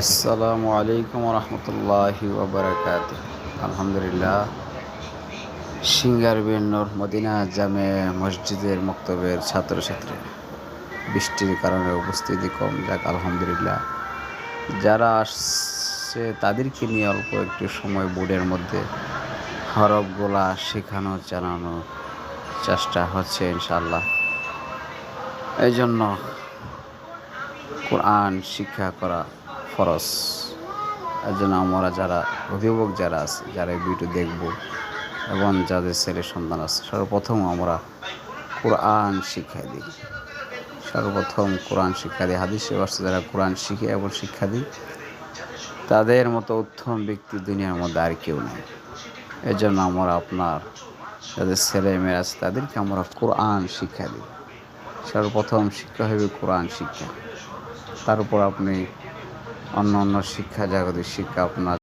আসসালামু আলাইকুম রহমতুল্লাহি ওবরাকাত আলহামদুলিল্লাহ সিঙ্গার বেন্নর মদিনা জামে মসজিদের মক্তবের ছাত্রছাত্রী বৃষ্টির কারণে উপস্থিতি কম, যাক আলহামদুলিল্লাহ। যারা আসছে তাদেরকে নিয়ে অল্প একটু সময় বোর্ডের মধ্যে হরফগুলা শেখানো, জানানো চেষ্টা হচ্ছে ইনশাল্লাহ এই জন্য কোরআন শিক্ষা করা ফরজ। এর জন্য আমরা যারা অভিভাবক যারা আছে, যারা এই ভিডিও দেখব এবং যাদের ছেলে সন্তান আছে, সর্বপ্রথম আমরা কোরআন শিক্ষা দিই। সর্বপ্রথম কোরআন শিক্ষা দিই। হাদিসে আসছে যারা কোরআন শিখে এবং শিক্ষা দিই, তাদের মতো উত্তম ব্যক্তি দুনিয়ার মধ্যে আর কেউ নেই। এর জন্য আমরা আপনার, যাদের ছেলে মেয়ে আছে, তাদেরকে আমরা কোরআন শিক্ষা দিই। সর্বপ্রথম শিক্ষা হবে কোরআন শিক্ষা। তারপর আপনি অন্য অন্য শিক্ষা জাগতিক শিক্ষা আপনার